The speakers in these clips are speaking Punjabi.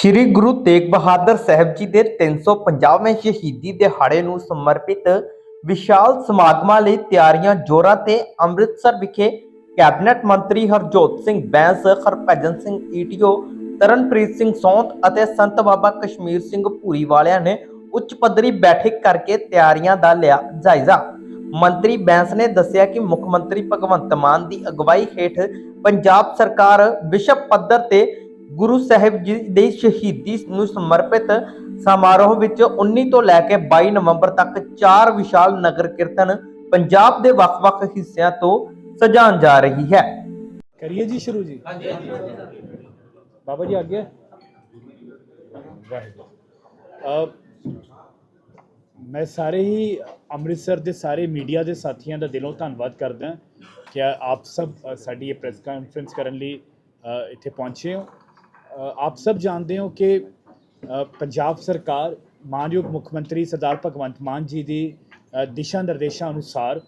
ਸ੍ਰੀ ਗੁਰੂ ਤੇਗ ਬਹਾਦਰ ਸਾਹਿਬ ਜੀ ਦੇ 350ਵੇਂ ਸ਼ਹੀਦੀ ਦਿਹਾੜੇ ਨੂੰ ਸਮਰਪਿਤ ਵਿਸ਼ਾਲ ਸਮਾਗਮਾਂ ਲਈ ਤਿਆਰੀਆਂ ਜ਼ੋਰਾਂ ਤੇ ਅੰਮ੍ਰਿਤਸਰ ਵਿਖੇ ਕੈਬਨਿਟ ਮੰਤਰੀ ਹਰਜੋਤ ਸਿੰਘ ਬੈਂਸ, ਹਰਭਜਨ ਸਿੰਘ ਈਟੀਓ, ਤਰਨਪ੍ਰੀਤ ਸਿੰਘ ਸੌਂਤ ਅਤੇ ਸੰਤ ਬਾਬਾ ਕਸ਼ਮੀਰ ਸਿੰਘ ਭੂਰੀ ਵਾਲਿਆਂ ਨੇ ਉੱਚ ਪੱਧਰੀ ਬੈਠਕ ਕਰਕੇ ਤਿਆਰੀਆਂ ਦਾ ਲਿਆ ਜਾਇਜ਼ਾ। ਮੰਤਰੀ ਬੈਂਸ ਨੇ ਦੱਸਿਆ ਕਿ ਮੁੱਖ ਮੰਤਰੀ ਭਗਵੰਤ ਮਾਨ ਦੀ ਅਗਵਾਈ ਹੇਠ ਪੰਜਾਬ ਸਰਕਾਰ ਵਿਸ਼ਵ ਪੱਧਰ ਤੇ ਗੁਰੂ ਸਾਹਿਬ ਜੀ ਦੀ ਸ਼ਹੀਦੀ ਨੂੰ ਸਮਰਪਿਤ ਸਮਾਰੋਹ ਵਿੱਚ 19 ਤੋਂ ਲੈ ਕੇ 22 ਨਵੰਬਰ ਤੱਕ ਚਾਰ ਵਿਸ਼ਾਲ ਨਗਰ ਕੀਰਤਨ ਪੰਜਾਬ ਦੇ ਵੱਖ-ਵੱਖ ਹਿੱਸਿਆਂ ਤੋਂ ਸਜਾਉਣ ਜਾ ਰਹੀ ਹੈ। ਕਰੀਏ ਜੀ ਸ਼ੁਰੂ ਜੀ। ਬਾਬਾ ਜੀ ਅੱਗੇ। ਮੈਂ ਸਾਰੇ ਹੀ ਅੰਮ੍ਰਿਤਸਰ ਦੇ ਸਾਰੇ ਮੀਡੀਆ ਦੇ ਸਾਥੀਆਂ ਦਾ ਦਿਲੋਂ ਧੰਨਵਾਦ ਕਰਦਾ ਕਿ ਆਪ ਸਭ ਸਾਡੀ ਇਹ ਪ੍ਰੈਸ ਕਾਨਫਰੰਸ ਕਰਨ ਲਈ ਇੱਥੇ ਪਹੁੰਚੇ ਹੋ। ਆਪ ਸਭ ਜਾਣਦੇ ਹੋ ਕਿ ਪੰਜਾਬ ਸਰਕਾਰ ਮਾਨਯੋਗ ਮੁੱਖ ਮੰਤਰੀ ਸਰਦਾਰ ਭਗਵੰਤ ਮਾਨ ਜੀ ਦੀ ਦਿਸ਼ਾ ਨਿਰਦੇਸ਼ਾਂ ਅਨੁਸਾਰ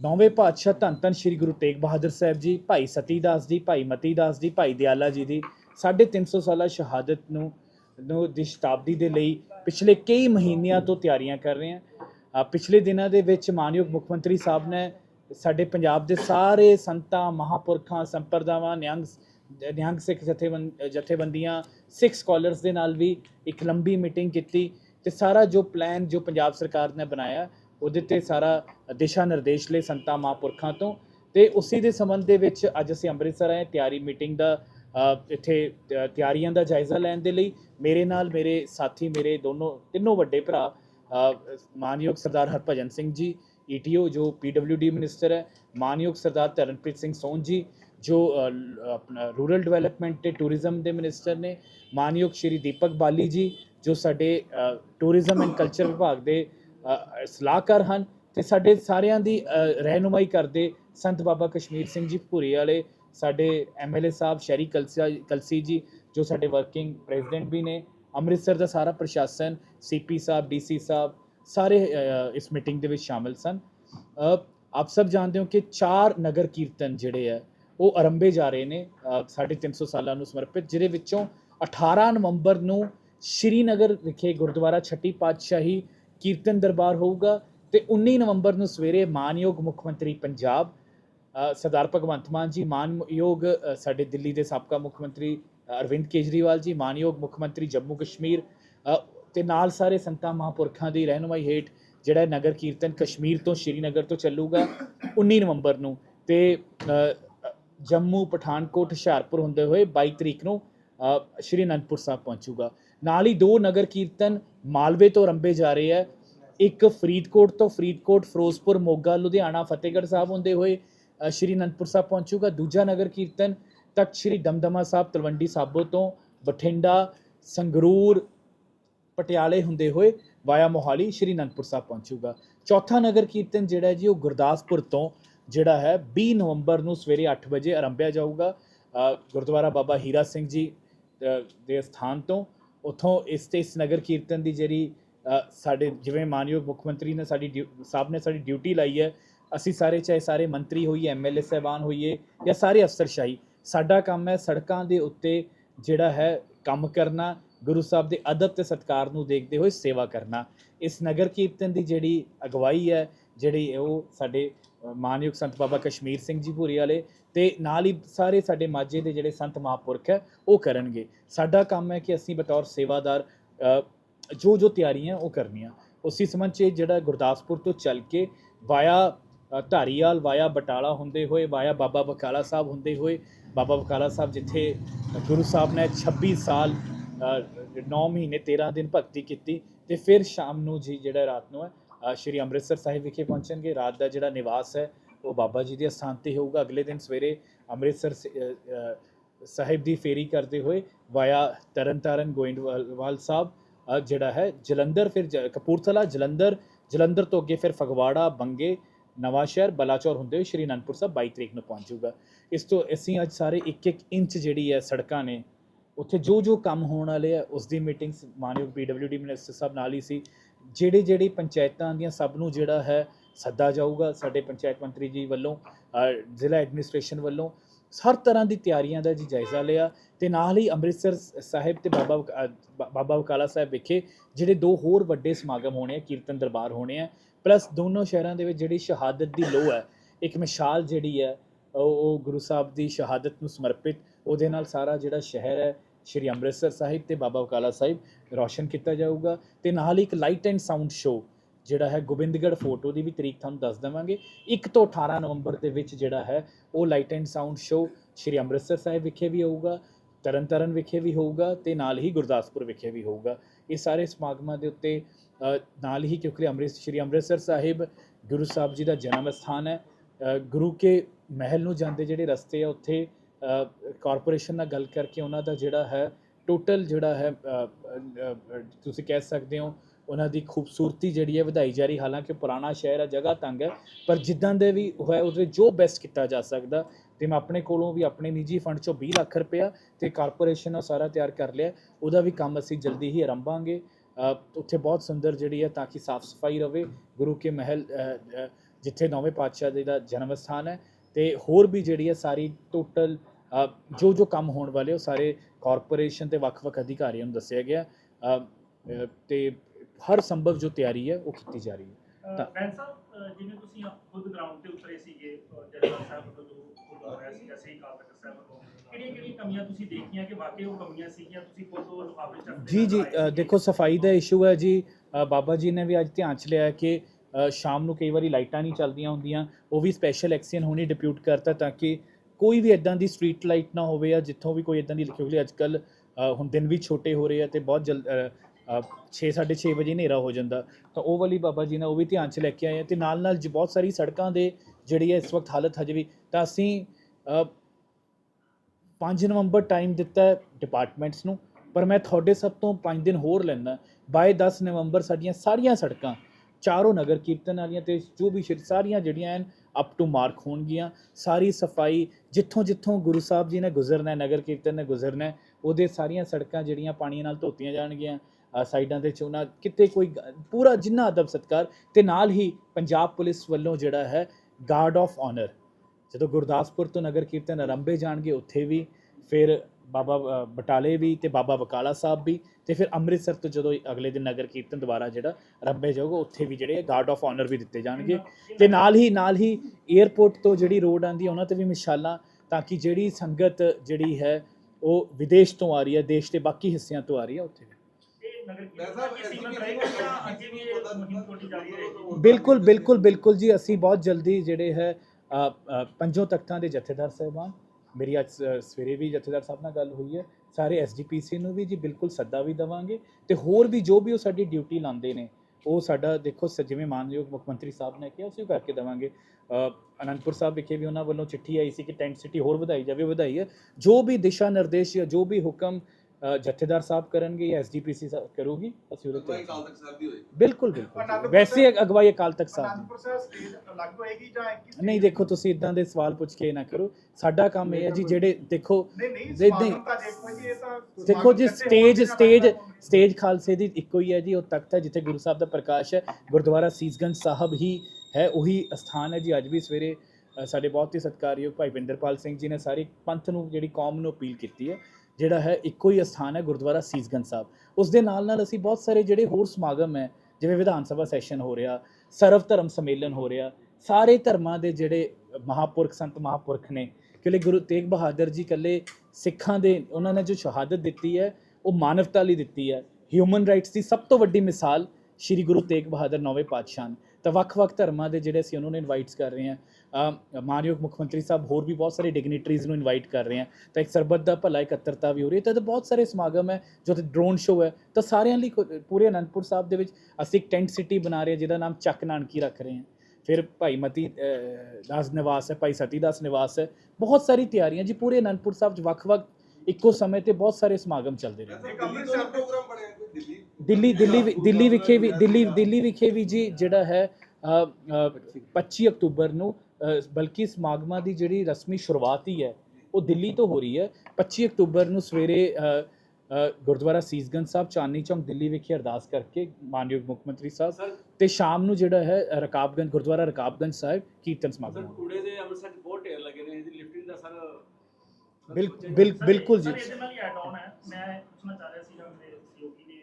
ਨੌਵੇਂ ਪਾਤਸ਼ਾਹ ਧੰਨ ਧੰਨ ਸ੍ਰੀ ਗੁਰੂ ਤੇਗ ਬਹਾਦਰ ਸਾਹਿਬ ਜੀ, ਭਾਈ ਸਤੀ ਦਾਸ ਜੀ, ਭਾਈ ਮਤੀ ਦਾਸ ਜੀ, ਭਾਈ ਦਿਆਲਾ ਜੀ ਦੀ 350 ਸਾਲਾ ਸ਼ਹਾਦਤ ਨੂੰ ਨੂੰ ਦੀ ਸ਼ਤਾਬਦੀ ਦੇ ਲਈ ਪਿਛਲੇ ਕਈ ਮਹੀਨਿਆਂ ਤੋਂ ਤਿਆਰੀਆਂ ਕਰ ਰਹੇ ਹਾਂ। ਪਿਛਲੇ ਦਿਨਾਂ ਦੇ ਵਿੱਚ ਮਾਨਯੋਗ ਮੁੱਖ ਮੰਤਰੀ ਸਾਹਿਬ ਨੇ ਸਾਡੇ ਪੰਜਾਬ ਦੇ ਸਾਰੇ ਸੰਤਾਂ, ਮਹਾਪੁਰਖਾਂ, ਸੰਪਰਦਾਵਾਂ, ਨਿਹੰਗ ਨਿਹੰਗ ਸਿੱਖ ਜਥੇਬੰਦ ਜਥੇਬੰਦੀਆਂ ਸਿੱਖ ਸਕਾਲਰਸ ਦੇ ਨਾਲ ਵੀ ਇੱਕ ਲੰਬੀ ਮੀਟਿੰਗ ਕੀਤੀ ਤੇ ਸਾਰਾ ਜੋ ਪਲਾਨ ਜੋ ਪੰਜਾਬ ਸਰਕਾਰ ਨੇ ਬਣਾਇਆ ਉਹਦੇ ਤੇ ਸਾਰਾ ਦਿਸ਼ਾ ਨਿਰਦੇਸ਼ ਲਏ ਸੰਤਾਂ ਮਹਾਂਪੁਰਖਾਂ ਤੋਂ ਤੇ ਉਸੇ ਦੇ ਸੰਬੰਧ ਦੇ ਵਿੱਚ ਅੱਜ ਅਸੀਂ ਅੰਮ੍ਰਿਤਸਰ ਆਏ ਤਿਆਰੀ ਮੀਟਿੰਗ ਦਾ ਅ, ਇੱਥੇ ਤ- ਤਿਆਰੀਆਂ ਦਾ ਜਾਇਜ਼ਾ ਲੈਣ ਦੇ ਲਈ। ਮੇਰੇ ਨਾਲ ਮੇਰੇ ਸਾਥੀ ਮੇਰੇ ਦੋਨੋਂ ਤਿੰਨੋਂ ਵੱਡੇ ਭਰਾ ਅ, ਮਾਨਯੋਗ ਸਰਦਾਰ ਹਰਭਜਨ ਸਿੰਘ ਜੀ ਈਟੀਓ ਜੋ ਪੀਡਬਲਯੂਡੀ ਮਿਨਿਸਟਰ ਹੈ ਮਾਨਯੋਗ ਸਰਦਾਰ ਤਰਨਪ੍ਰੀਤ ਸਿੰਘ ਸੋਨ ਜੀ ਜੋ ਆਪਣਾ ਰੂਰਲ ਡਿਵੈਲਪਮੈਂਟ ਤੇ ਟੂਰਿਜ਼ਮ ਦੇ ਮਿਨਿਸਟਰ ਨੇ, ਮਾਨਯੋਗ ਸ਼੍ਰੀ ਦੀਪਕ ਬਾਲੀ ਜੀ, ਜੋ ਸਾਡੇ ਟੂਰਿਜ਼ਮ ਐਂਡ ਕਲਚਰ ਵਿਭਾਗ ਦੇ ਸਲਾਹਕਾਰ ਹਨ ਤੇ ਸਾਡੇ ਸਾਰਿਆਂ ਦੀ ਰਹਿਨੁਮਾਈ ਕਰਦੇ ਸੰਤ ਬਾਬਾ ਕਸ਼ਮੀਰ ਸਿੰਘ ਜੀ ਭੂਰੀ ਵਾਲੇ, ਸਾਡੇ ਐਮਐਲਏ ਸਾਹਿਬ ਸ਼ਹਿਰੀ ਕਲਸੀ ਕਲਸੀ ਜੀ, ਜੋ ਸਾਡੇ ਵਰਕਿੰਗ ਪ੍ਰੈਜ਼ੀਡੈਂਟ ਵੀ ਨੇ, ਅੰਮ੍ਰਿਤਸਰ ਦਾ ਸਾਰਾ ਪ੍ਰਸ਼ਾਸਨ, ਸੀਪੀ ਸਾਹਿਬ, ਡੀਸੀ ਸਾਹਿਬ, ਸਾਰੇ ਇਸ ਮੀਟਿੰਗ ਦੇ ਵਿੱਚ ਸ਼ਾਮਿਲ ਸਨ। ਆਪ ਸਭ ਜਾਣਦੇ ਹੋ ਕਿ ਚਾਰ ਨਗਰ ਕੀਰਤਨ ਜਿਹੜੇ ਆ ਉਹ ਆਰੰਭੇ ਜਾ ਰਹੇ ਨੇ ਅ, ਸਾਢੇ 300 ਸਾਲਾਂ ਨੂੰ ਸਮਰਪਿਤ ਜਿਹਦੇ ਵਿੱਚੋਂ 18 ਨਵੰਬਰ ਨੂੰ ਸ਼੍ਰੀਨਗਰ ਵਿਖੇ ਗੁਰਦੁਆਰਾ ਛੱਟੀ ਪਾਤਸ਼ਾਹੀ ਕੀਰਤਨ ਦਰਬਾਰ ਹੋਊਗਾ ਤੇ 19 ਨਵੰਬਰ ਨੂੰ ਸਵੇਰੇ ਮਾਨਯੋਗ ਮੁੱਖ ਮੰਤਰੀ ਪੰਜਾਬ ਸਰਦਾਰ ਭਗਵੰਤ ਮਾਨ ਜੀ ਮਾਨਯੋਗ ਸਾਡੇ ਦਿੱਲੀ ਦੇ ਸਾਬਕਾ ਮੁੱਖ ਮੰਤਰੀ ਅਰਵਿੰਦ ਕੇਜਰੀਵਾਲ ਜੀ ਮਾਨਯੋਗ ਮੁੱਖ ਮੰਤਰੀ ਜੰਮੂ ਕਸ਼ਮੀਰ ਅ, ਤੇ ਨਾਲ ਸਾਰੇ ਸੰਤਾਂ ਮਹਾਂਪੁਰਖਾਂ ਦੀ ਰਹਿਨੁਮਾਈ ਹੇਠ ਜਿਹੜਾ ਨਗਰ ਕੀਰਤਨ ਕਸ਼ਮੀਰ ਤੋਂ ਸ਼੍ਰੀਨਗਰ ਤੋਂ ਚੱਲੂਗਾ 19 ਨਵੰਬਰ ਨੂੰ ਤੇ ਜੰਮੂ, ਪਠਾਨਕੋਟ, ਹੁਸ਼ਿਆਰਪੁਰ ਹੁੰਦੇ ਹੋਏ 22 ਤਰੀਕ ਨੂੰ ਸ਼੍ਰੀ ਅਨੰਦਪੁਰ ਸਾਹਿਬ ਪਹੁੰਚੂਗਾ। ਨਾਲ ਹੀ ਦੋ ਨਗਰ ਕੀਰਤਨ ਮਾਲਵੇ ਤੋਂ ਰੰਬੇ ਜਾ ਰਹੇ ਹੈ। ਇੱਕ ਫਰੀਦਕੋਟ ਤੋਂ ਫਰੀਦਕੋਟ, ਫਿਰੋਜ਼ਪੁਰ, ਮੋਗਾ, ਲੁਧਿਆਣਾ, ਫਤਿਹਗੜ੍ਹ ਸਾਹਿਬ ਹੁੰਦੇ ਹੋਏ ਸ਼੍ਰੀ ਅਨੰਦਪੁਰ ਸਾਹਿਬ ਪਹੁੰਚੂਗਾ। ਦੂਜਾ ਨਗਰ ਕੀਰਤਨ ਤੱਕ ਸ਼੍ਰੀ ਦਮਦਮਾ ਸਾਹਿਬ, ਤਲਵੰਡੀ ਸਾਬੋ ਤੋਂ ਬਠਿੰਡਾ, ਸੰਗਰੂਰ, ਪਟਿਆਲੇ ਹੁੰਦੇ ਹੋਏ ਵਾਇਆ ਮੋਹਾਲੀ, ਸ਼੍ਰੀ ਅਨੰਦਪੁਰ ਸਾਹਿਬ ਪਹੁੰਚੂਗਾ। ਚੌਥਾ ਨਗਰ ਕੀਰਤਨ ਜਿਹੜਾ ਜੀ, ਉਹ ਗੁਰਦਾਸਪੁਰ ਤੋਂ ਜਿਹੜਾ ਹੈ 20 ਨਵੰਬਰ ਨੂੰ ਸਵੇਰੇ 8 ਵਜੇ ਆਰੰਭਿਆ ਜਾਊਗਾ। ਗੁਰਦੁਆਰਾ ਬਾਬਾ ਹੀਰਾ ਸਿੰਘ ਜੀ ਦੇ ਸਥਾਨ ਤੋਂ। ਉਥੋਂ ਇਸ ਤੇ ਇਸ ਨਗਰ ਕੀਰਤਨ ਦੀ ਜਿਹੜੀ ਸਾਡੇ ਜਿਵੇਂ ਮਾਨਯੋਗ ਮੁੱਖ ਮੰਤਰੀ ਨੇ ਸਾਡੀ ਡਿਊ- ਸਾਹਿਬ ਨੇ ਸਾਡੀ ਡਿਊਟੀ ਲਾਈ ਹੈ, ਅਸੀਂ ਸਾਰੇ ਚਾਹੇ ਸਾਰੇ ਮੰਤਰੀ ਹੋਈਏ ਐਮਐਲਏ ਸਹਿਬਾਨ ਹੋਈਏ ਜਾਂ ਸਾਰੇ ਅਫਸਰਸ਼ਾਹੀ, ਸਾਡਾ ਕੰਮ ਹੈ ਸੜਕਾਂ ਦੇ ਉੱਤੇ ਜਿਹੜਾ ਹੈ ਕੰਮ ਕਰਨਾ, ਗੁਰੂ ਸਾਹਿਬ ਦੇ ਅਦਬ ਤੇ ਸਤਕਾਰ ਨੂੰ ਦੇਖਦੇ ਹੋਏ ਸੇਵਾ ਕਰਨਾ। ਇਸ ਨਗਰ ਕੀਰਤਨ ਦੀ ਜਿਹੜੀ ਅਗਵਾਈ ਹੈ ਜਿਹੜੀ ਉਹ ਸਾਡੇ ਮਾਨਯੋਗ ਸੰਤ ਬਾਬਾ ਕਸ਼ਮੀਰ ਸਿੰਘ ਜੀ ਭੂਰੀ ਵਾਲੇ ਤੇ ਨਾਲ ਹੀ ਸਾਰੇ ਸਾਡੇ ਮਾਝੇ ਦੇ ਜਿਹੜੇ ਸੰਤ ਮਹਾਂਪੁਰਖ ਹੈ ਉਹ ਕਰਨਗੇ। ਸਾਡਾ ਕੰਮ ਹੈ ਕਿ ਅਸੀਂ ਬਤੌਰ ਸੇਵਾਦਾਰ ਜੋ ਜੋ ਤਿਆਰੀਆਂ ਉਹ ਕਰਨੀਆਂ। ਉਸੇ ਸਮਝ 'ਚ ਜਿਹੜਾ ਗੁਰਦਾਸਪੁਰ ਤੋਂ ਚੱਲ ਕੇ ਵਾਇਆ ਅ, ਧਾਰੀਵਾਲ ਵਾਇਆ ਬਟਾਲਾ ਹੁੰਦੇ ਹੋਏ ਵਾਇਆ ਬਾਬਾ ਬਕਾਲਾ ਸਾਹਿਬ ਹੁੰਦੇ ਹੋਏ ਬਾਬਾ ਬਕਾਲਾ ਸਾਹਿਬ ਜਿੱਥੇ ਗੁਰੂ ਸਾਹਿਬ ਨੇ 26 ਸਾਲ 9 ਮਹੀਨੇ 13 ਦਿਨ ਭਗਤੀ ਕੀਤੀ ਤੇ ਫਿਰ ਸ਼ਾਮ ਨੂੰ ਜੀ ਜਿਹੜਾ ਰਾਤ ਨੂੰ ਹੈ ਸ਼੍ਰੀ ਅੰਮ੍ਰਿਤਸਰ ਸਾਹਿਬ ਵਿਖੇ ਪਹੁੰਚਣਗੇ। ਰਾਤ ਦਾ ਜਿਹੜਾ ਨਿਵਾਸ ਹੈ, ਉਹ ਬਾਬਾ ਜੀ ਦੇ ਅਸਥਾਨ ਤੇ ਹੋਊਗਾ। ਅਗਲੇ ਦਿਨ ਸਵੇਰੇ ਅੰਮ੍ਰਿਤਸਰ ਸ- ਸਾਹਿਬ ਦੀ ਫੇਰੀ ਕਰਦੇ ਹੋਏ ਵਾਇਆ ਤਰਨਤਾਰਨ ਗੋਇੰਦਵਾਲ ਸਾਹਿਬ ਜਿਹੜਾ ਹੈ, ਜਲੰਧਰ ਫਿਰ ਜ- ਕਪੂਰਥਲਾ, ਜਲੰਧਰ ਜਲੰਧਰ ਤੋਂ ਅੱਗੇ ਫਿਰ ਫਗਵਾੜਾ, ਬੰਗੇ ਨਵਾਂ ਸ਼ਹਿਰ ਬਲਾਚੌਰ ਹੁੰਦੇ ਹੋਏ ਸ਼੍ਰੀ ਅਨੰਦਪੁਰ ਸਾਹਿਬ 22 ਤਰੀਕ ਨੂੰ ਪਹੁੰਚੂਗਾ ਇਸ ਤੋਂ ਅਸੀਂ ਅੱਜ ਸਾਰੇ ਇੱਕ ਇੱਕ ਇੰਚ ਜਿਹੜੀ ਹੈ ਸੜਕਾਂ ਨੇ, ਉੱਥੇ ਜੋ ਜੋ ਕੰਮ ਹੋਣ ਵਾਲੇ ਆ, ਉਸ ਦੀ ਮੀਟਿੰਗ ਮਾਨਯੋਗ ਪੀਡਬਲਯੂਡੀ ਮਿਨਿਸਟਰ ਸਾਹਿਬ ਨਾਲ ਹੀ ਸੀ। ਜਿਹੜੇ ਜਿਹੜੇ ਪੰਚਾਇਤਾਂ ਦੀਆਂ ਸਭ ਨੂੰ ਜਿਹੜਾ ਹੈ ਸੱਦਾ ਜਾਊਗਾ, ਸਾਡੇ ਪੰਚਾਇਤ ਮੰਤਰੀ ਜੀ ਵੱਲੋਂ ਜ਼ਿਲ੍ਹਾ ਐਡਮਿਨਿਸਟ੍ਰੇਸ਼ਨ ਵੱਲੋਂ, ਹਰ ਤਰ੍ਹਾਂ ਦੀ ਤਿਆਰੀਆਂ ਦਾ ਜੀ ਜਾਇਜ਼ਾ ਲਿਆ ਤੇ ਨਾਲ ਹੀ ਅੰਮ੍ਰਿਤਸਰ ਸਾਹਿਬ ਤੇ ਬਾਬਾ ਬਕ- ਬਾਬਾ ਬਕਾਲਾ ਸਾਹਿਬ ਵਿਖੇ ਜਿਹੜੇ ਦੋ ਹੋਰ ਵੱਡੇ ਸਮਾਗਮ ਹੋਣੇ ਆ, ਕੀਰਤਨ ਦਰਬਾਰ ਹੋਣੇ ਆ, ਪਲੱਸ ਦੋਨੋਂ ਸ਼ਹਿਰਾਂ ਦੇ ਵਿੱਚ ਜਿਹੜੀ ਸ਼ਹਾਦਤ ਦੀ ਲੋਹ ਹੈ, ਇੱਕ ਮਿਸਾਲ ਜਿਹੜੀ ਹੈ, ਉਹ ਗੁਰੂ ਸਾਹਿਬ ਦੀ ਸ਼ਹਾਦਤ ਨੂੰ ਸਮਰਪਿਤ, ਉਹਦੇ ਨਾਲ ਸਾਰਾ ਜਿਹੜਾ ਸ਼ਹਿਰ ਹੈ, ਸ਼੍ਰੀ ਅੰਮ੍ਰਿਤਸਰ ਸਾਹਿਬ ਤੇ ਬਾਬਾ ਬਕਾਲਾ ਸਾਹਿਬ ਰੌਸ਼ਨ ਕੀਤਾ ਜਾਊਗਾ ਤੇ ਨਾਲ ਹੀ ਇੱਕ ਲਾਈਟ ਐਂਡ ਸਾਊਂਡ ਸ਼ੋਅ ਜਿਹੜਾ ਹੈ ਗੋਬਿੰਦਗੜ੍ਹ ਫੋਟੋ ਦੀ ਵੀ ਤਰੀਕ ਤੁਹਾਨੂੰ ਦੱਸ ਦੇਵਾਂਗੇ। 1 ਤੋਂ 18 ਨਵੰਬਰ ਦੇ ਵਿੱਚ ਜਿਹੜਾ ਹੈ ਉਹ light and sound show Shri Amritsar Sahib ਵਿਖੇ ਵੀ ਹੋਊਗਾ, ਤਰਨਤਾਰਨ ਵਿਖੇ ਵੀ ਹੋਊਗਾ ਤੇ ਨਾਲ ਹੀ ਗੁਰਦਾਸਪੁਰ ਵਿਖੇ ਵੀ ਹੋਊਗਾ। ਇਹ ਸਾਰੇ ਸਮਾਗਮਾਂ ਦੇ ਉੱਤੇ ਨਾਲ ਹੀ ਕਿਉਂਕਿ ਅੰਮ੍ਰਿਤ, ਸ਼੍ਰੀ ਅੰਮ੍ਰਿਤਸਰ ਸਾਹਿਬ ਗੁਰੂ ਸਾਹਿਬ ਜੀ ਦਾ ਜਨਮ ਸਥਾਨ ਹੈ ਗੁਰੂ ਕੇ ਮਹਿਲ ਨੂੰ ਜਾਂਦੇ ਜਿਹੜੇ ਰਸਤੇ ਆ ਉੱਥੇ ਕਾਰਪੋਰੇਸ਼ਨ ਨਾਲ ਗੱਲ ਕਰਕੇ ਉਹਨਾਂ ਦਾ ਜਿਹੜਾ ਹੈ ਟੋਟਲ ਜਿਹੜਾ ਹੈ ਤੁਸੀਂ ਕਹਿ ਸਕਦੇ ਹੋ, ਉਹਨਾਂ ਦੀ ਖੂਬਸੂਰਤੀ ਜਿਹੜੀ ਹੈ ਵਧਾਈ ਜਾ ਰਹੀ, ਹਾਲਾਂਕਿ ਪੁਰਾਣਾ ਸ਼ਹਿਰ ਹੈ ਜਗ੍ਹਾ ਤੰਗ ਹੈ, ਪਰ ਜਿੱਦਾਂ ਦੇ ਵੀ ਹੋਇਆ, ਉਹਦੇ ਜੋ ਬੈਸਟ ਕੀਤਾ ਜਾ ਸਕਦਾ, ਤੇ ਮੈਂ ਆਪਣੇ ਕੋਲੋਂ ਵੀ ਆਪਣੇ ਨਿੱਜੀ ਫੰਡ ਚੋਂ 20 ਲੱਖ ਰੁਪਇਆ ਤੇ ਕਾਰਪੋਰੇਸ਼ਨ ਨੇ ਸਾਰਾ ਤਿਆਰ ਕਰ ਲਿਆ, ਉਹਦਾ ਵੀ ਕੰਮ ਅਸੀਂ ਜਲਦੀ ਹੀ ਆਰੰਭਾਂਗੇ। ਉੱਥੇ ਬਹੁਤ ਸੁੰਦਰ ਜਿਹੜੀ ਹੈ, ਤਾਂ ਕਿ ਸਾਫ਼ ਸਫ਼ਾਈ ਰਵੇ, ਗੁਰੂ ਕੇ ਮਹਿਲ ਜਿੱਥੇ ਨੌਵੇਂ ਪਾਤਸ਼ਾਹ ਜੀ ਦਾ ਜਨਮ ਸਥਾਨ ਹੈ, ਤੇ ਹੋਰ ਵੀ ਜਿਹੜੀ ਹੈ ਸਾਰੀ ਟੋਟਲ ਜੋ ਜੋ ਕੰਮ ਹੋਣ ਵਾਲੇ ਉਹ ਸਾਰੇ ਕਾਰਪੋਰੇਸ਼ਨ ਤੇ ਵੱਖ-ਵੱਖ ਅਧਿਕਾਰੀਆਂ ਨੂੰ ਦੱਸਿਆ ਗਿਆ। ਤੇ ਹਰ ਸੰਭਵ ਜੋ ਤਿਆਰੀ ਹੈ ਉਹ ਕੀਤੀ ਜਾ ਰਹੀ ਹੈ। ਤਾਂ- ਫੈਨ ਸਾਹਿਬ ਅਹ ਜਿਵੇਂ ਤੁਸੀਂ ਆਪ ਖੁਦ ਗਰਾਊਂਡ ਤੇ ਉਤਰੇ ਸੀਗੇ ਜਨਰਲ ਸਾਹਿਬ ਵੱਲੋਂ ਜੋ ਖੁਦ ਹੋਇਆ ਸੀ ਅਸੀਂ ਕਾਲ ਤੱਕ ਸਾਹਿਬ ਵੱਲੋਂ ਕਿਹੜੀਆਂ ਕਿਹੜੀਆਂ ਕਮੀਆਂ ਤੁਸੀਂ ਦੇਖੀਆਂ ਕਿ ਵਾਕਈ ਉਹ ਕਮੀਆਂ ਸੀਗੀਆਂ ਤੁਸੀਂ ਖੁਦ ਉਹ ਲਿਫਾਫੇ ਚੱਕਦੇ ਜੀ। ਦੇਖੋ ਸਫ਼ਾਈ ਦਾ ਇਸ਼ੂ ਹੈ ਜੀ। ਬਾਬਾ ਜੀ ਨੇ ਵੀ ਅੱਜ ਧਿਆਨ ਚ ਲਿਆ ਕਿ ਸ਼ਾਮ ਨੂੰ ਕਈ ਵਾਰੀ ਲਾਈਟਾਂ ਨਹੀਂ ਚੱਲਦੀਆਂ ਹੁੰਦੀਆਂ ਉਹ ਵੀ ਸਪੈਸ਼ਲ ਐਕਸ਼ਨ ਹੋਣੀ ਡਿਪਿਊਟ ਕਰਤਾ ਤਾਂ ਕਿ ਕੋਈ ਵੀ ਇਦਾਂ ਦੀ ਸਟਰੀਟ ਲਾਈਟ ਨਾ ਹੋਵੇ ਜਾਂ ਜਿੱਥੋਂ ਵੀ ਕੋਈ ਇਦਾਂ ਦੀ ਕਿਉਂਕਿ ਅੱਜ ਕੱਲ ਹੁਣ ਦਿਨ ਵੀ ਛੋਟੇ ਹੋ ਰਹੇ ਆ ਤੇ ਬਹੁਤ ਜਲਦ 6 6:30 ਵਜੇ ਹਨੇਰਾ ਹੋ ਜਾਂਦਾ। ਤਾਂ ਉਹ ਵਾਲੀ ਬਾਬਾ ਜੀ ਨੇ ਉਹ ਵੀ ਧਿਆਨ ਚ ਲੈ ਕੇ ਆਏ ਆ ਤੇ ਨਾਲ ਨਾਲ ਜ- ਬਹੁਤ ਸਾਰੀ ਸੜਕਾਂ ਦੇ ਜਿਹੜੀ ਹੈ ਇਸ ਵਕਤ ਹਾਲਤ ਹਜੇ ਵੀ ਤਾਂ ਅਸੀਂ ਅ, 5 ਨਵੰਬਰ ਟਾਈਮ ਦਿੱਤਾ ਹੈ ਡਿਪਾਰਟਮੈਂਟਸ ਨੂੰ ਪਰ ਮੈਂ ਤੁਹਾਡੇ ਸਭ ਤੋਂ 5 ਦਿਨ ਹੋਰ ਲੈਣਾ ਬਾਏ 10 ਨਵੰਬਰ ਸਾਡੀਆਂ ਸਾਰੀਆਂ ਸੜਕਾਂ ਚਾਰੋਂ ਨਗਰ ਕੀਰਤਨ ਵਾਲੀਆਂ ਤੇ ਜੋ ਵੀ ਸਾਰੀਆਂ ਜਿਹੜੀਆਂ ਹਨ ਅਪ ਟੂ ਮਾਰਕ ਹੋਣਗੀਆਂ ਸਾਰੀ ਸਫ਼ਾਈ ਜਿੱਥੋਂ ਜਿੱਥੋਂ ਗੁਰੂ ਸਾਹਿਬ ਜੀ ਨੇ ਗੁਜ਼ਰਨਾ ਨਗਰ ਕੀਰਤਨ ਨੇ ਗੁਜ਼ਰਨਾ ਉਹਦੇ ਸਾਰੀਆਂ ਸੜਕਾਂ ਜਿਹੜੀਆਂ ਪਾਣੀ ਨਾਲ ਧੋਤੀਆਂ ਜਾਣਗੀਆਂ ਅ, ਸਾਈਡਾਂ ਤੇ ਚੋਣਾ ਕਿਤੇ ਕੋਈ ਪੂਰਾ ਜਿੰਨਾ ਅਦਬ ਸਤਕਾਰ ਤੇ ਨਾਲ ਹੀ ਪੰਜਾਬ ਪੁਲਿਸ ਵੱਲੋਂ ਜਿਹੜਾ ਹੈ ਗਾਰਡ ਆਫ ਆਨਰ ਜਦੋਂ ਗੁਰਦਾਸਪੁਰ ਤੋਂ ਨਗਰ ਕੀਰਤਨ ਆਰੰਭੇ ਜਾਣਗੇ ਉੱਥੇ ਵੀ ਫਿਰ ਬਾਬਾ ਬਟਾਲੇ ਵੀ ਤੇ ਬਾਬਾ ਬਕਾਲਾ ਸਾਹਿਬ ਵੀ ਤੇ ਫਿਰ ਅੰਮ੍ਰਿਤਸਰ ਤੋਂ ਜਦੋਂ ਅਗਲੇ ਦਿਨ ਨਗਰ ਕੀਰਤਨ ਦੁਬਾਰਾ ਜਿਹੜਾ ਰੱਬੇ ਜਾਊਗਾ ਉੱਥੇ ਵੀ ਜਿਹੜੇ ਗਾਰਡ ਆਫ ਆਨਰ ਵੀ ਦਿੱਤੇ ਜਾਣਗੇ। ਤੇ ਨਾਲ ਹੀ ਨਾਲ ਹੀ 에ਅਰਪੋਰਟ ਤੋਂ ਜਿਹੜੀ ਰੋਡ ਆਂਦੀ ਉਹਨਾਂ ਤੇ ਵੀ ਮਿਸਾਲਾਂ ਤਾਂ ਕਿ ਜਿਹੜੀ ਸੰਗਤ ਜਿਹੜੀ ਹੈ, ਉਹ ਵਿਦੇਸ਼ ਤੋਂ ਆ ਰਹੀ ਹੈ, ਦੇਸ਼ ਦੇ ਬਾਕੀ ਹਿੱਸਿਆਂ ਤੋਂ ਆ ਰਹੀ ਹੈ ਉੱਥੇ। ਬਿਲਕੁਲ ਬਿਲਕੁਲ ਬਿਲਕੁਲ ਜੀ, ਅਸੀਂ ਬਹੁਤ ਜਲਦੀ ਜਿਹੜੇ ਹੈ ਪੰਜੋਂ ਤਖਤਾਂ ਦੇ ਜਥੇਦਾਰ ਸਾਹਿਬਾਨ ਮੇਰੀ ਅੱਜ ਸਵੇਰੇ ਵੀ ਜਥੇਦਾਰ ਸਾਹਿਬ ਨਾਲ ਗੱਲ ਹੋਈ ਹੈ, ਸਾਰੇ ਐਸਜੀਪੀਸੀ ਨੂੰ ਵੀ ਜੀ ਬਿਲਕੁਲ ਸੱਦਾ ਵੀ ਦਵਾਂਗੇ ਤੇ ਹੋਰ ਵੀ ਜੋ ਵੀ ਉਹ ਸਾਡੀ ਡਿਊਟੀ ਲਾਉਂਦੇ ਨੇ, ਉਹ ਸਾਡਾ ਦੇਖੋ ਸ- ਜਿਵੇਂ ਮਾਨਯੋਗ ਮੁੱਖ ਮੰਤਰੀ ਸਾਹਿਬ ਨੇ ਕਿਹਾ ਅਸੀਂ ਉਹ ਕਰਕੇ ਦਵਾਂਗੇ। ਅਨੰਦਪੁਰ ਸਾਹਿਬ ਵਿਖੇ ਵੀ ਉਹਨਾਂ ਵੱਲੋਂ ਚਿੱਠੀ ਆਈ ਸੀ ਕਿ ਟੈਂਟ ਸਿਟੀ ਹੋਰ ਵਧਾਈ ਜਾਵੇ, ਵਧਾਈ ਹੈ। ਜੋ ਵੀ ਦਿਸ਼ਾ ਨਿਰਦੇਸ਼ ਜਾਂ ਜੋ ਵੀ ਹੁਕਮ ਜਥੇਦਾਰ ਸਾਹਿਬ ਕਰਨਗੇ ਜਾਂ ਐਸਜੀਪੀਸੀ ਕਰੂਗੀ ਅਸੀਂ ਉਹਦੇ ਤੇ ਸਾਹਿਬ ਦੀ ਬਿਲਕੁਲ ਬਿਲਕੁਲ। ਵੈਸੇ ਅਗਵਾਈ ਅਕਾਲ ਤਖਤ ਸਾਹਿਬ ਦੀ। ਸਾਹਿਬ ਹੋਏਗੀ ਜਾਂ stage ਨਹੀਂ ਦੇਖੋ ਤੁਸੀਂ ਇਦਾਂ ਦੇ ਸਵਾਲ ਪੁੱਛ ਕੇ ਨਾ ਕਰੋ। ਸਾਡਾ ਕੰਮ ਇਹ ਹੈ ਜੀ ਜਿਹੜੇ ਦੇਖੋ ਦੇਖੋ ਜੀ ਇਹ ਤਾਂ ਦੇਖੋ ਜੀ ਸਮਾਗਮ ਇਕੱਠੇ ਸਟੇਜ ਸਟੇਜ ਸਟੇਜ ਖਾਲਸੇ ਦੀ ਇੱਕੋ ਹੀ ਹੈ ਜੀ ਉਹ ਤਖਤ ਹੈ ਜਿੱਥੇ ਗੁਰੂ ਸਾਹਿਬ ਦਾ ਪ੍ਰਕਾਸ਼ ਹੈ। ਗੁਰਦੁਆਰਾ ਸੀਸਗੰਜ ਸਾਹਿਬ ਹੀ ਹੈ ਉਹੀ ਅਸਥਾਨ ਹੈ ਜੀ। ਅੱਜ ਵੀ ਸਵੇਰੇ ਸਾਡੇ ਬਹੁਤ ਹੀ ਸਤਿਕਾਰਯੋਗ ਭਾਈ ਬਿੰਦਰਪਾਲ ਸਿੰਘ ਜੀ ਨੇ ਸਾਰੀ ਪੰਥ ਨੂੰ ਜਿਹੜੀ ਕੌਮ ਨੂੰ ਅਪੀਲ ਕੀਤੀ ਹੈ। ਜਿਹੜਾ ਹੈ, ਇੱਕੋ ਹੀ ਅਸਥਾਨ ਹੈ ਗੁਰਦੁਆਰਾ ਸੀਸਗੰਜ ਸਾਹਿਬ। ਉਸ ਦੇ ਨਾਲ ਨਾਲ ਅਸੀਂ ਬਹੁਤ ਸਾਰੇ ਜਿਹੜੇ ਹੋਰ ਸਮਾਗਮ ਹੈ, ਜਿਵੇਂ ਵਿਧਾਨ ਸਭਾ ਸੈਸ਼ਨ ਹੋ ਰਿਹਾ, ਸਰਵ ਧਰਮ ਸੰਮੇਲਨ ਹੋ ਰਿਹਾ, ਸਾਰੇ ਧਰਮਾਂ ਦੇ ਜਿਹੜੇ ਮਹਾਪੁਰਖ ਸੰਤ ਮਹਾਪੁਰਖ ਨੇ ਕਿਉਂਕਿ ਗੁਰੂ ਤੇਗ ਬਹਾਦਰ ਜੀ ਇਕੱਲੇ ਸਿੱਖਾਂ ਦੇ, ਉਹਨਾਂ ਨੇ ਜੋ ਸ਼ਹਾਦਤ ਦਿੱਤੀ ਹੈ, ਉਹ ਮਾਨਵਤਾ ਲਈ ਦਿੱਤੀ ਹੈ। ਹਿਊਮਨ ਰਾਈਟਸ ਦੀ ਸਭ ਤੋਂ ਵੱਡੀ ਮਿਸਾਲ ਸ੍ਰੀ ਗੁਰੂ ਤੇਗ ਬਹਾਦਰ ਨੌਵੇਂ ਪਾਤਸ਼ਾਹ ਤਾਂ ਵੱਖ-ਵੱਖ ਧਰਮਾਂ ਦੇ ਜਿਹੜੇ ਅਸੀਂ ਉਹਨਾਂ ਨੂੰ ਇਨਵਾਈਟਸ ਕਰ ਰਹੇ ਹਾਂ। ਮਾਨਯੋਗ ਮੁੱਖ ਮੰਤਰੀ ਸਾਹਿਬ ਹੋਰ ਵੀ ਬਹੁਤ ਸਾਰੇ ਡਿਗਨਿਟਰੀਜ਼ ਨੂੰ ਇਨਵਾਈਟ ਕਰ ਰਹੇ ਹਾਂ। ਤਾਂ ਇੱਕ ਸਰਬੱਤ ਦਾ ਭਲਾ ਇਕੱਤਰਤਾ ਵੀ ਹੋ ਰਹੀ ਹੈ। ਤਾਂ ਬਹੁਤ ਸਾਰੇ ਸਮਾਗਮ ਹੈ, ਜੋ ਤੇ ਡਰੋਨ ਸ਼ੋਅ ਹੈ। ਤਾਂ ਸਾਰਿਆਂ ਲਈ ਪੂਰੇ ਅਨੰਦਪੁਰ ਸਾਹਿਬ ਦੇ ਵਿੱਚ ਅਸੀਂ ਇੱਕ ਟੈਂਟ ਸਿਟੀ ਬਣਾ ਰਹੇ ਹਾਂ, ਜਿਹਦਾ ਨਾਮ ਚੱਕ ਨਾਨਕੀ ਰੱਖ ਰਹੇ ਹਾਂ। ਫਿਰ ਭਾਈ ਮਤੀ ਦਾਸ ਨਿਵਾਸ ਹੈ, ਭਾਈ ਸਤੀ ਦਾਸ ਨਿਵਾਸ ਹੈ। ਬਹੁਤ ਸਾਰੀ ਤਿਆਰੀਆਂ ਜੀ, ਪੂਰੇ ਅਨੰਦਪੁਰ ਸਾਹਿਬ 'ਚ ਵੱਖ-ਵੱਖ ਇੱਕੋ ਸਮੇਂ ਤੇ ਬਹੁਤ ਸਾਰੇ ਸਮਾਗਮ ਚੱਲਦੇ ਰਹੇ। ਦਿੱਲੀ ਦਿੱਲੀ ਦਿੱਲੀ ਦਿੱਲੀ ਦਿੱਲੀ ਵਿਖੇ ਵੀ ਦਿੱਲੀ ਦਿੱਲੀ ਵਿਖੇ ਵੀ ਜੀ ਜਿਹੜਾ ਹੈ ਅ, ਅ, 25 ਅਕਤੂਬਰ ਨੂੰ ਬਲਕਿ ਸਮਾਗਮਾਂ ਦੀ ਜਿਹੜੀ ਰਸਮੀ ਸ਼ੁਰੂਆਤ ਹੀ ਹੈ ਉਹ ਦਿੱਲੀ ਤੋਂ ਹੋ ਰਹੀ ਹੈ। 25 ਅਕਤੂਬਰ ਨੂੰ ਸਵੇਰੇ ਗੁਰਦੁਆਰਾ ਸੀਸਗੰਜ ਸਾਹਿਬ ਚਾਂਦਨੀ ਚੌਂਕ ਦਿੱਲੀ ਵਿਖੇ ਅਰਦਾਸ ਕਰਕੇ ਮਾਨਯੋਗ ਮੁੱਖ ਮੰਤਰੀ ਸਾਹਿਬ ਤੇ ਸ਼ਾਮ ਨੂੰ ਜਿਹੜਾ ਹੈ ਰਕਾਬਗੰਜ ਗੁਰਦੁਆਰਾ ਰਕਾਬਗੰਜ ਸਾਹਿਬ ਕੀਰਤਨ ਸਮਾਗਮ। ਹੋਣਾ। ਕੂੜੇ ਦੇ ਅੰਮ੍ਰਿਤਸਰ 'ਚ ਬਹੁਤ ਢੇਰ ਲੱਗੇ ਨੇ ਇਹਦੀ ਲਿਫਟਿੰਗ ਦਾ ਸਰ ਬਿਲ- ਬਿਲ- ਬਿਲਕੁਲ ਜੀ। ਸਰ ਇਹਦੇ ਨਾਲ ਹੀ ਐਡ ਆਨ ਹੈ। ਮੈਂ ਪੁੱਛਣਾ ਚਾਹ ਰਿਹਾ ਸੀਗਾ ਮੇਰੇ ਸਹਿਯੋਗੀ ਨੇ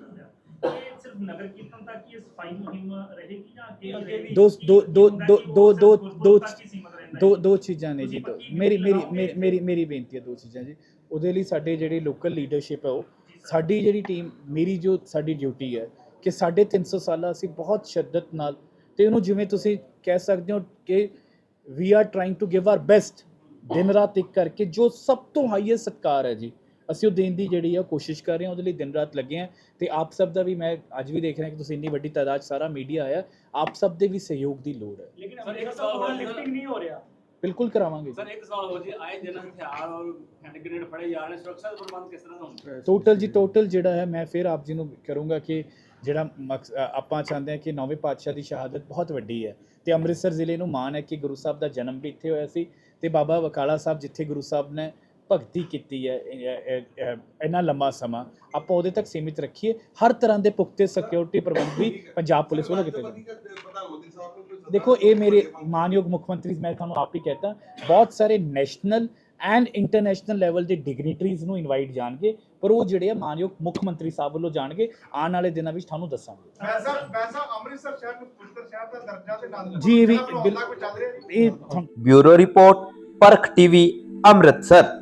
ਦੱਸਿਆ। ਇਹ ਸਿਰਫ ਨਗਰ ਕੀਰਤਨ ਤੱਕ ਹੀ ਇਹ ਸਫ਼ਾਈ ਮੁਹਿੰਮ ਰਹੇਗੀ ਜਾਂ ਅੱਗੇ ਵੀ ਰਹੇਗੀ ਦੋ ਦੋ ਦੋ ਦੋ ਦੋ ਦੋ ਦੋ ਦੋ ਚੀਜ਼ਾਂ ਨੇ ਜੀ ਦੋ- ਮੇਰੀ? ਮੇਰੀ ਮੇਰੀ ਮੇਰੀ ਬੇਨਤੀ ਹੈ ਦੋ ਚੀਜ਼ਾਂ ਜੀ। ਉਹਦੇ ਲਈ ਸਾਡੇ ਜਿਹੜੇ ਲੋਕਲ ਲੀਡਰਸ਼ਿਪ ਹੈ ਉਹ ਸਾਡੀ ਜਿਹੜੀ ਟੀਮ ਮੇਰੀ ਜੋ ਸਾਡੀ ਡਿਊਟੀ ਹੈ ਕਿ ਸਾਡੇ 300 ਸਾਲਾ ਅਸੀਂ ਬਹੁਤ ਸ਼ਿੱਦਤ ਨਾਲ ਤੇ ਉਹਨੂੰ ਜਿਵੇਂ ਤੁਸੀਂ ਕਹਿ ਸਕਦੇ ਹੋ ਕਿ we are trying to give our best ਦਿਨ ਰਾਤ ਇੱਕ ਕਰਕੇ ਜੋ ਸਭ ਤੋਂ ਹਾਈਐਸਟ ਸਤਕਾਰ ਹੈ ਜੀ। ਅਸੀਂ ਉਹ ਦੇਣ ਦੀ ਜਿਹੜੀ ਆ ਕੋਸ਼ਿਸ਼ ਕਰ ਰਹੇ ਹਾਂ ਉਹਦੇ ਲਈ ਦਿਨ ਰਾਤ ਲੱਗੇ ਹਾਂ ਤੇ ਆਪ ਸਭ ਦਾ ਵੀ ਮੈਂ ਅੱਜ ਵੀ ਦੇਖ ਰਿਹਾ ਕਿ ਤੁਸੀਂ ਇੰਨੀ ਵੱਡੀ ਤਾਦਾਦ ਸਾਰਾ ਮੀਡੀਆ ਆਇਆ ਆਪ ਸਭ ਦੇ ਵੀ ਸਹਿਯੋਗ ਦੀ ਲੋੜ ਹੈ। ਲੇਕਿਨ ਸਰ, ਅਮਰੀਕਾ ਇੱਕ ਸਾਹਿਬ ਸਵਾਲ ਕੋਲ ਹੋਰ ਹੈ ਲਿਫਟਿੰਗ ਨਹੀਂ ਹੋ ਰਿਹਾ। ਬਿਲਕੁਲ ਕਰਾਵਾਂਗੇ ਸਰ ਇੱਕ ਸਵਾਲ ਹੋ ਜੀ ਆਏ ਦਿਨ ਹਥਿਆਰ ਔਰ ਹੈਂਡ ਗ੍ਰੇਨੇਡ ਫੜੇ ਜਾ ਰਹੇ ਨੇ ਸੁਰੱਖਿਆ ਦਾ ਪ੍ਰਬੰਧ ਕਿਸ ਤਰ੍ਹਾਂ ਦਾ ਟੋਟਲ ਜੀ ਟੋਟਲ ਜਿਹੜਾ ਹੈ ਮੈਂ ਫਿਰ ਆਪ ਜੀ ਨੂੰ ਕਰੂੰਗਾ ਕਿ ਜਿਹੜਾ ਆਪਾਂ ਚਾਹੁੰਦੇ ਹਾਂ ਕਿ ਨੌਵੇਂ ਪਾਤਸ਼ਾਹ ਦੀ ਸ਼ਹਾਦਤ ਬਹੁਤ ਵੱਡੀ ਹੈ ਤੇ ਅੰਮ੍ਰਿਤਸਰ ਜ਼ਿਲ੍ਹੇ ਨੂੰ ਮਾਣ ਹੈ ਕਿ ਗੁਰੂ ਸਾਹਿਬ ਦਾ ਜਨਮ ਵੀ ਇੱਥੇ ਹੋਇਆ ਸੀ ਤੇ ਬਾਬਾ ਵਕਾਲਾ ਸਾਹਿਬ ਜਿੱਥੇ ਗੁਰੂ ਸਾਹਿਬ ਨੇ ਭਗਤੀ ਕੀਤੀ ਹੈ ਇਹ- ਇਹ- ਇਹ- ਇੰਨਾ ਲੰਮਾ ਸਮਾਂ ਆਪਾਂ ਉਹਦੇ ਤੱਕ ਸੀਮਿਤ ਰੱਖੀਏ ਹਰ ਤਰ੍ਹਾਂ ਦੇ ਪੁਖਤੇ ਸਿਕਿਉਰਿਟੀ ਪ੍ਰਬੰਧ ਵੀ ਪੰਜਾਬ ਪੁਲਿਸ ਵੱਲੋਂ ਕੀਤੇ ਜਾਂਦੇ ਦੇਖੋ ਇਹ ਮੇਰੇ ਮਾਨਯੋਗ ਮੁੱਖ ਮੰਤਰੀ ਮੈਂ ਤੁਹਾਨੂੰ ਆਪ ਹੀ ਕਹਤਾ ਬਹੁਤ ਸਾਰੇ ਨੈਸ਼ਨਲ ਐਂਡ ਇੰਟਰਨੈਸ਼ਨਲ ਲੈਵਲ ਦੇ ਡਿਗਨਿਟਰੀਜ਼ ਨੂੰ ਇਨਵਾਈਟ ਜਾਣਗੇ ਪਰ ਉਹ ਜਿਹੜੇ ਆ ਮਾਨਯੋਗ ਮੁੱਖ ਮੰਤਰੀ ਸਾਹਿਬ ਵੱਲੋਂ ਜਾਣਗੇ ਆਉਣ ਵਾਲੇ ਦਿਨਾਂ ਵਿੱਚ ਤੁਹਾਨੂੰ ਦੱਸਾਂਗੇ। ਵੈਸਾ ਵੈਸਾ ਅੰਮ੍ਰਿਤਸਰ ਸ਼ਹਿਰ ਨੂੰ ਪੁੱਤਰ ਸ਼ਹਿਰ ਦਾ ਦਰਜਾ ਤੇ ਨਾਲ ਜੀ, ਇਹ ਵੀ bureau report Parakh TV Amritsar.